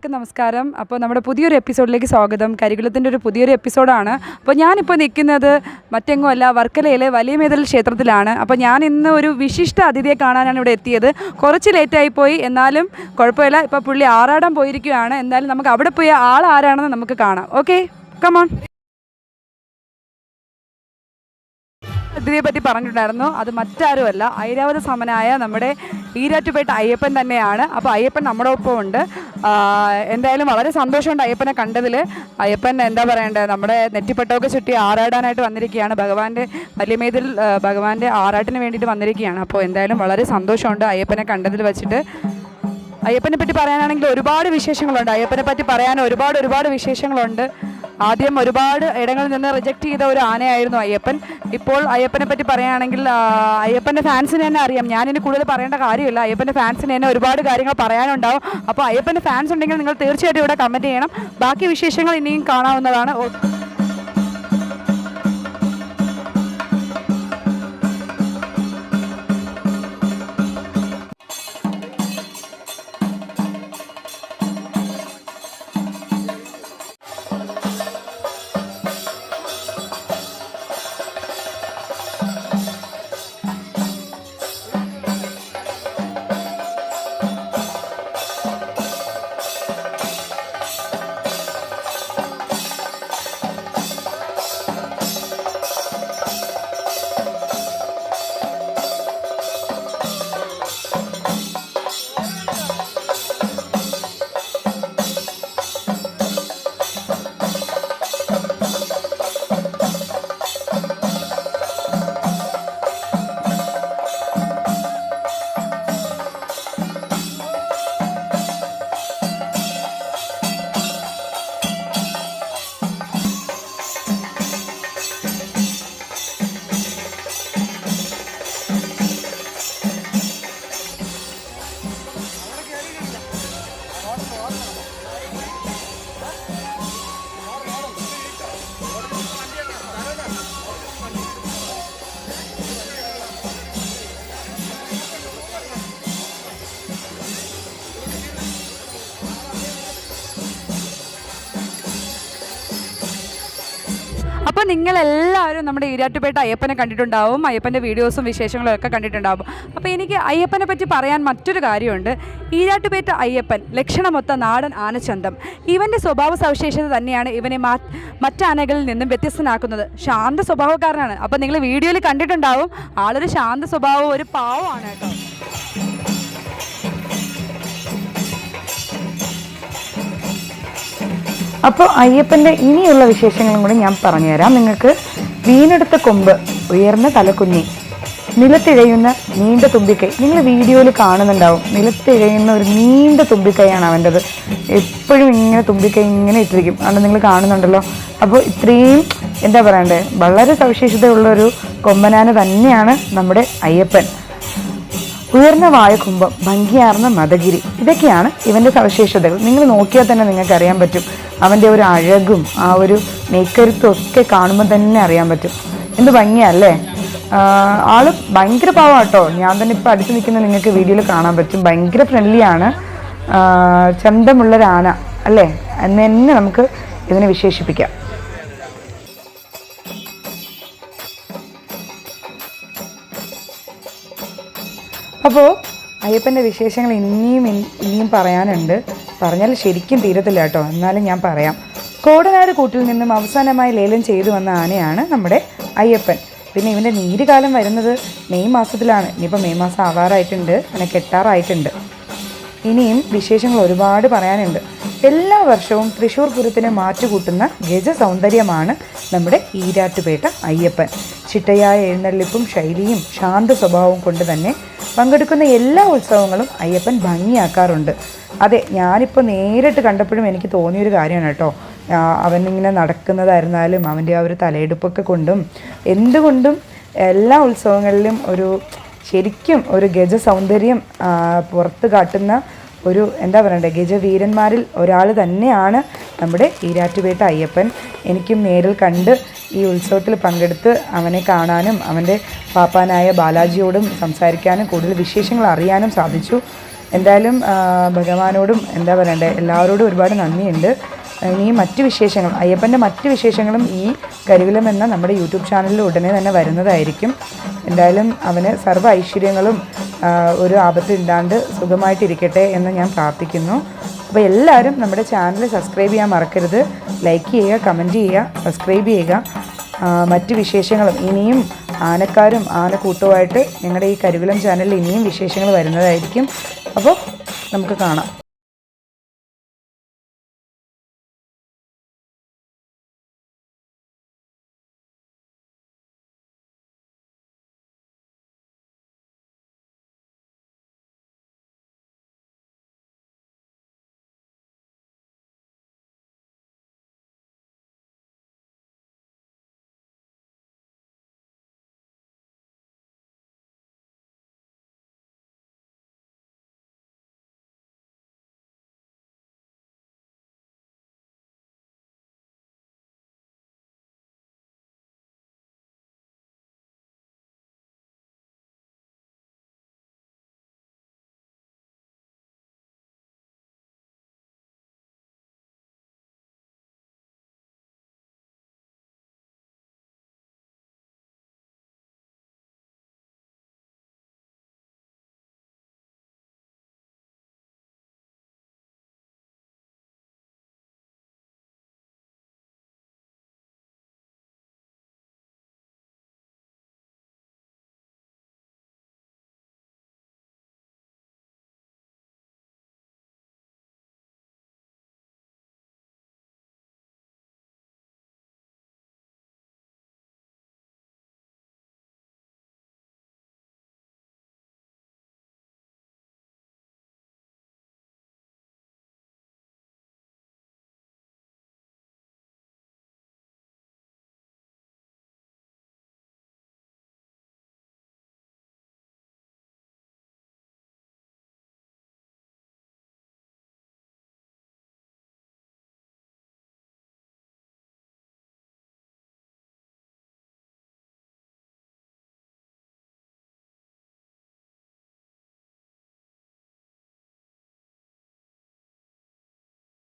എല്ലാവർക്കും നമസ്കാരം. അപ്പോൾ നമ്മുടെ പുതിയൊരു എപ്പിസോഡിലേക്ക് സ്വാഗതം. കരികുലത്തിന്റെ ഒരു പുതിയൊരു എപ്പിസോഡാണ്. അപ്പോൾ ഞാനിപ്പോൾ നിൽക്കുന്നത് മറ്റെങ്ങുമല്ല വർക്കലയിലെ വലിയ മേതൽ ക്ഷേത്രത്തിലാണ്. അപ്പോൾ ഞാൻ ഇന്ന് ഒരു വിശിഷ്ട അതിഥിയെ കാണാനാണ് ഇവിടെ എത്തിയത്. കുറച്ച് ലേറ്റായി പോയി. എന്നാലും കുഴപ്പമില്ല. ഇപ്പോൾ പുള്ളി ആറാടാൻ പോയിരിക്കുകയാണ്. എന്തായാലും നമുക്ക് അവിടെ പോയി ആൾ ആരാണെന്ന് നമുക്ക് കാണാം. ഓക്കെ കമോൺ അതിഥിയെ പറ്റി പറഞ്ഞിട്ടുണ്ടായിരുന്നു. അത് മറ്റാരുമല്ല. ഐരാവത സമനായ നമ്മുടെ ഈരാറ്റുപേട്ട അയ്യപ്പൻ തന്നെയാണ്. അപ്പോൾ അയ്യപ്പൻ നമ്മുടെ ഒപ്പം ഉണ്ട്. ആ, എന്തായാലും വളരെ സന്തോഷമുണ്ട് അയ്യപ്പനെ കണ്ടതിൽ. അയ്യപ്പൻ എന്താ പറയണ്ടേ നമ്മുടെ നെറ്റിപ്പട്ടമൊക്കെ ചുറ്റി ആറാടാനായിട്ട് വന്നിരിക്കുകയാണ്. ഭഗവാന്റെ വലിയമേതിൽ ഭഗവാന്റെ ആറാട്ടിന് വേണ്ടിയിട്ട് വന്നിരിക്കുകയാണ്. അപ്പോൾ എന്തായാലും വളരെ സന്തോഷമുണ്ട് അയ്യപ്പനെ കണ്ടതിൽ വെച്ചിട്ട്. അയ്യപ്പനെ പറ്റി പറയാനാണെങ്കിൽ ഒരുപാട് വിശേഷങ്ങളുണ്ട്. അയ്യപ്പനെ പറ്റി പറയാൻ ഒരുപാട് ഒരുപാട് വിശേഷങ്ങളുണ്ട്. ആദ്യം ഒരുപാട് ഇടങ്ങളിൽ നിന്ന് റിജക്റ്റ് ചെയ്ത ഒരു ആനയായിരുന്നു അയ്യപ്പൻ. ഇപ്പോൾ അയ്യപ്പനെ പറ്റി പറയുകയാണെങ്കിൽ അയ്യപ്പന്റെ ഫാൻസിന് തന്നെ അറിയാം. ഞാനിനി കൂടുതൽ പറയേണ്ട കാര്യമില്ല. അയ്യപ്പന്റെ ഫാൻസിന് തന്നെ ഒരുപാട് കാര്യങ്ങൾ പറയാനുണ്ടാവും. അപ്പോൾ അയ്യപ്പന്റെ ഫാൻസ് ഉണ്ടെങ്കിൽ നിങ്ങൾ തീർച്ചയായിട്ടും ഇവിടെ കമന്റ് ചെയ്യണം. ബാക്കി വിശേഷങ്ങൾ ഇനിയും കാണാവുന്നതാണ്. അപ്പോൾ നിങ്ങൾ എല്ലാവരും നമ്മുടെ ഈരാട്ടുപേട്ട അയ്യപ്പനെ കണ്ടിട്ടുണ്ടാവും. അയ്യപ്പന്റെ വീഡിയോസും വിശേഷങ്ങളും ഒക്കെ കണ്ടിട്ടുണ്ടാവും. അപ്പോൾ എനിക്ക് അയ്യപ്പനെ പറ്റി പറയാൻ മറ്റൊരു കാര്യമുണ്ട്. ഈരാട്ടുപേട്ട അയ്യപ്പൻ ലക്ഷണമൊത്ത നാടൻ ആനച്ചന്തം. ഇവന്റെ സ്വഭാവ സവിശേഷത തന്നെയാണ് ഇവനെ മറ്റാനകളിൽ നിന്നും വ്യത്യസ്തനാക്കുന്നത്. ശാന്ത സ്വഭാവക്കാരനാണ്. അപ്പോൾ നിങ്ങൾ വീഡിയോയിൽ കണ്ടിട്ടുണ്ടാവും. ആളൊരു ശാന്ത സ്വഭാവം ഒരു പാവമാണ് കേട്ടോ. അപ്പോൾ അയ്യപ്പന്റെ ഇനിയുള്ള വിശേഷങ്ങളും കൂടി ഞാൻ പറഞ്ഞുതരാം. നിങ്ങൾക്ക് വീണെടുത്ത കൊമ്പ് ഉയർന്ന തലക്കുഞ്ഞി നിലത്തിഴയുന്ന നീണ്ട തുമ്പിക്കൈ. നിങ്ങൾ വീഡിയോയിൽ കാണുന്നുണ്ടാവും നിലത്തിഴയുന്ന ഒരു നീണ്ട തുമ്പിക്കൈയാണ് അവന്റെത്. എപ്പോഴും ഇങ്ങനെ തുമ്പിക്കൈ ഇങ്ങനെ ഇട്ടിരിക്കും. അതുകൊണ്ട് നിങ്ങൾ കാണുന്നുണ്ടല്ലോ. അപ്പോൾ ഇത്രയും എന്താ പറയണ്ടേ? വളരെ സവിശേഷതയുള്ള ഒരു കൊമ്പനാന തന്നെയാണ് നമ്മുടെ അയ്യപ്പൻ. ഉയർന്ന വായക്കുമ്പം ഭംഗിയാർന്ന മതഗിരി ഇതൊക്കെയാണ് ഇവന്റെ സവിശേഷതകൾ. നിങ്ങൾ നോക്കിയാൽ തന്നെ നിങ്ങൾക്ക് അറിയാൻ പറ്റും. അവന്റെ ഒരു അഴകും ആ ഒരു മേക്കരുത്തും ഒക്കെ കാണുമ്പോൾ തന്നെ അറിയാൻ പറ്റും. എന്ത് ഭംഗിയല്ലേ? ആൾ ഭയങ്കര പാവം കേട്ടോ ഞാൻ തന്നെ ഇപ്പോൾ അടുത്ത് നിൽക്കുന്ന നിങ്ങൾക്ക് വീഡിയോയിൽ കാണാൻ പറ്റും. ഭയങ്കര ഫ്രണ്ട്ലിയാണ് ചന്തമുള്ളൊരാന അല്ലേ? എന്ന് തന്നെ നമുക്ക് ഇതിനെ വിശേഷിപ്പിക്കാം. അപ്പോൾ അയ്യപ്പന്റെ വിശേഷങ്ങൾ ഇനിയും ഇനിയും പറയാനുണ്ട്. പറഞ്ഞാൽ ശരിക്കും തീരത്തില്ല കേട്ടോ. എന്നാലും ഞാൻ പറയാം. കോടനാട് കൂട്ടിൽ നിന്നും അവസാനമായി ലേലം ചെയ്തു വന്ന ആനയാണ് നമ്മുടെ അയ്യപ്പൻ. പിന്നെ ഇവന്റെ നീരുകാലം വരുന്നത് മെയ് മാസത്തിലാണ്. ഇനിയിപ്പോൾ മെയ് മാസം ആവാറായിട്ടുണ്ട്. അങ്ങനെ കെട്ടാറായിട്ടുണ്ട്. ഇനിയും വിശേഷങ്ങൾ ഒരുപാട് പറയാനുണ്ട്. എല്ലാ വർഷവും തൃശ്ശൂർ പൂരത്തിന് മാറ്റുകൂട്ടുന്ന ഗജ സൗന്ദര്യമാണ് നമ്മുടെ ഈരാറ്റുപേട്ട അയ്യപ്പൻ. ചിട്ടയായ എഴുന്നള്ളിപ്പും ശൈലിയും ശാന്ത സ്വഭാവവും കൊണ്ട് തന്നെ പങ്കെടുക്കുന്ന എല്ലാ ഉത്സവങ്ങളും അയ്യപ്പൻ ഭംഗിയാക്കാറുണ്ട്. അതെ ഞാനിപ്പോൾ നേരിട്ട് കണ്ടപ്പോഴും എനിക്ക് തോന്നിയൊരു കാര്യമാണ് കേട്ടോ. അവനിങ്ങനെ നടക്കുന്നതായിരുന്നാലും അവന്റെ ആ ഒരു തലയെടുപ്പൊക്കെ കൊണ്ടും എന്തുകൊണ്ടും എല്ലാ ഉത്സവങ്ങളിലും ഒരു ശരിക്കും ഒരു ഗജ സൗന്ദര്യം പുറത്ത് കാട്ടുന്ന ഒരു എന്താ പറയണ്ടേ ഗജവീരന്മാരിൽ ഒരാൾ തന്നെയാണ് നമ്മുടെ ഈരാറ്റുപേട്ട അയ്യപ്പൻ. എനിക്കും നേരിൽ കണ്ട് ഈ ഉത്സവത്തിൽ പങ്കെടുത്ത് അവനെ കാണാനും അവന്റെ പാപ്പാനായ ബാലാജിയോടും സംസാരിക്കാനും കൂടുതൽ വിശേഷങ്ങൾ അറിയാനും സാധിച്ചു. എന്തായാലും ഭഗവാനോടും എന്താ പറയണ്ടേ എല്ലാവരോടും ഒരുപാട് നന്ദിയുണ്ട്. ഇനി മറ്റ് വിശേഷങ്ങൾ അയ്യപ്പന്റെ മറ്റ് വിശേഷങ്ങളും ഈ കരുവിലം എന്ന നമ്മുടെ യൂട്യൂബ് ചാനലിൽ ഉടനെ തന്നെ വരുന്നതായിരിക്കും. എന്തായാലും അവന് സർവ ഐശ്വര്യങ്ങളും ഒരു ആപത്തില്ലാണ്ട് സുഖമായിട്ടിരിക്കട്ടെ എന്ന് ഞാൻ പ്രാർത്ഥിക്കുന്നു. അപ്പോൾ എല്ലാവരും നമ്മുടെ ചാനൽ സബ്സ്ക്രൈബ് ചെയ്യാൻ മറക്കരുത്. ലൈക്ക് ചെയ്യുക കമന്റ് ചെയ്യുക സബ്സ്ക്രൈബ് ചെയ്യുക. മറ്റ് വിശേഷങ്ങളും. ഇനിയും ആനക്കാരും ആനക്കൂട്ടവുമായിട്ട് ഞങ്ങളുടെ ഈ കരികുലം ചാനലിൽ ഇനിയും വിശേഷങ്ങൾ വരുന്നതായിരിക്കും. അപ്പോൾ നമുക്ക് കാണാം.